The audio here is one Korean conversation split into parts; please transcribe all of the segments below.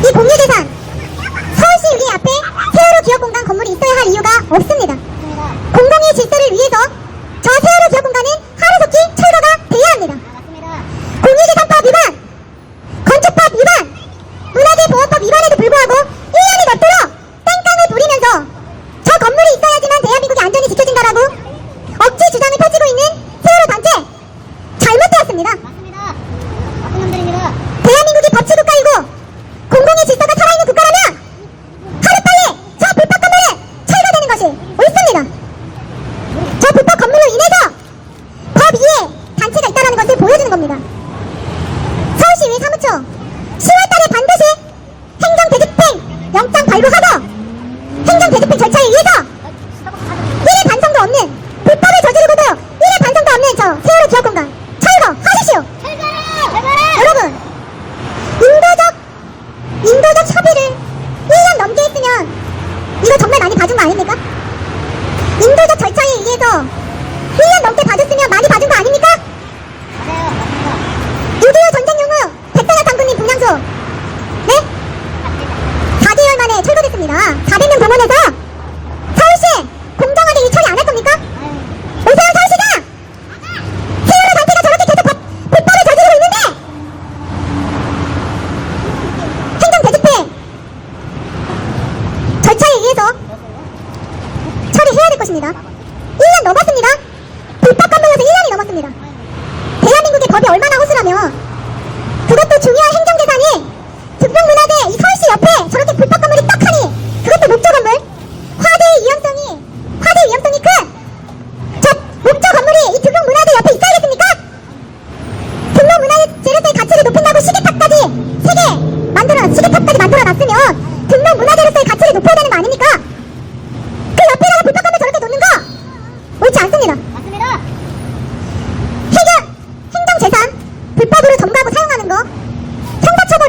이 법률 대상 서울시 우리 앞에 세월호 기업공단 건물이 있어야 할 이유가 없습니다. 보여주는 겁니다. 서울시의 사무처 10월달에 반드시 행정대집행 영장 발부하고 행정대집행 절차에 의해서 일의 반성도 없는 불법을 저지르고도 일의 반성도 없는 저 세월호 기업공간 철거하십시오. 여러분 인도적 인도적 처비를 1년 넘게 했으면 이거 정말 많이 봐준 거 아닙니까? 인도적 절차에 의해서 1년 넘게 받았으면 많이 봐준 거 아닙니까? 맞아요. 맞습니다. 6.25 전쟁 용후 백선엽 장군님 분향소 네? 4개월 철거됐습니다 400명 병원에서 서울시 공정하게 일 처리 안 할 겁니까? 오세훈 서울시장! 세월호 단체가 저렇게 계속 법, 불법을 저지르고 있는데 행정대집행 절차에 의해서 처리해야 될 것입니다 1년 넘었습니다 불법 건물에서 1년이 넘었습니다 대한민국의 법이 얼마나 허술하며 그것도 중요한 행정재산이 등록문화재 이 서울시 옆에 저렇게 불법 건물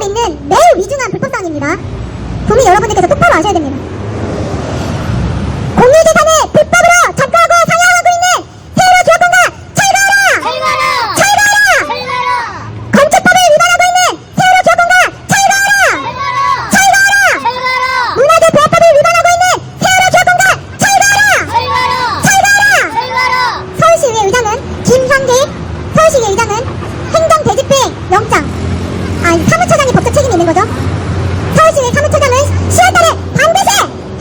있는 매우 위중한 불법 사항입니다. 국민 여러분들께서 똑바로 아셔야 됩니다. 공유재산을 불법으로 점거하고 사용하고 있는 세월호 기업공간 철거하라! 철거하라! 철거하라! 철거하라! 건축법을 위반하고 있는 세월호 기업공간 철거하라! 철거하라! 철거하라! 철거하라! 문화재 보호법을 위반하고 있는 세월호 기업공간 철거하라! 철거하라! 철거하라! 철거하라! 서울시의회 의장은 김현기, 서울시의회 의장은 행정대집행 영장, 아 사무처장이 법적 책임이 있는 거죠. 서울시의회 사무처장은 10월달에 반드시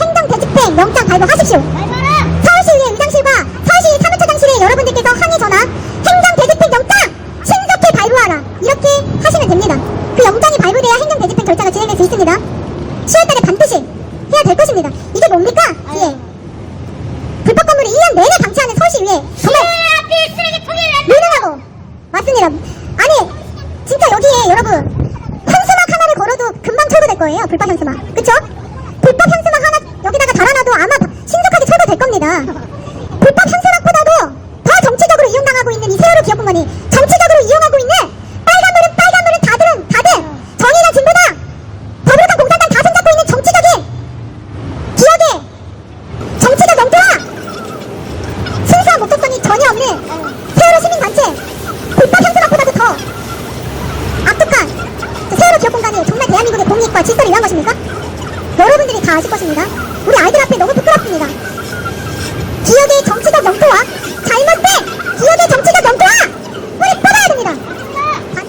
행정대집행 영장 발부 하십시오. 철거하라! 서울시의회 의장실과 서울시 사무처장실에 여러분들께서 항의 전화 행정 대집행 영장 신속히 발부하라 이렇게 하시면 됩니다. 그 영장이 발부돼야 행정 대집행 절차가 진행될 수 있습니다. 10월달에 반드시 해야 될 것입니다. 이게 뭡니까? 예. 불법 건물을 1년 내내 방치하는 서울시의회 정말 무능하고 맞습니다. 아니 진짜 여기에 여러분 현수막 하나를 걸어도 금방 철거될 거예요. 불법 현수막. 그쵸? 겁니다. 불법 현수막보다도 더 정치적으로 이용당하고 있는 이 세월호 기업공간이 정치적으로 이용하고 있는 빨간불은 빨간불은 다들은 다들 정의당 진보당 더불어당 공산당 다 손잡고 있는 정치적인 기억에 정치적 영토와 순수한 목적성이 전혀 없는 세월호 시민단체 불법 현수막보다도 더 악독한 그 세월호 기업공간이 정말 대한민국의 공익과 질서를 위한 것입니까? 여러분들이 다 아실 것입니다. 우리 아이들 앞에 너무 부끄럽습니다. 지역의 정치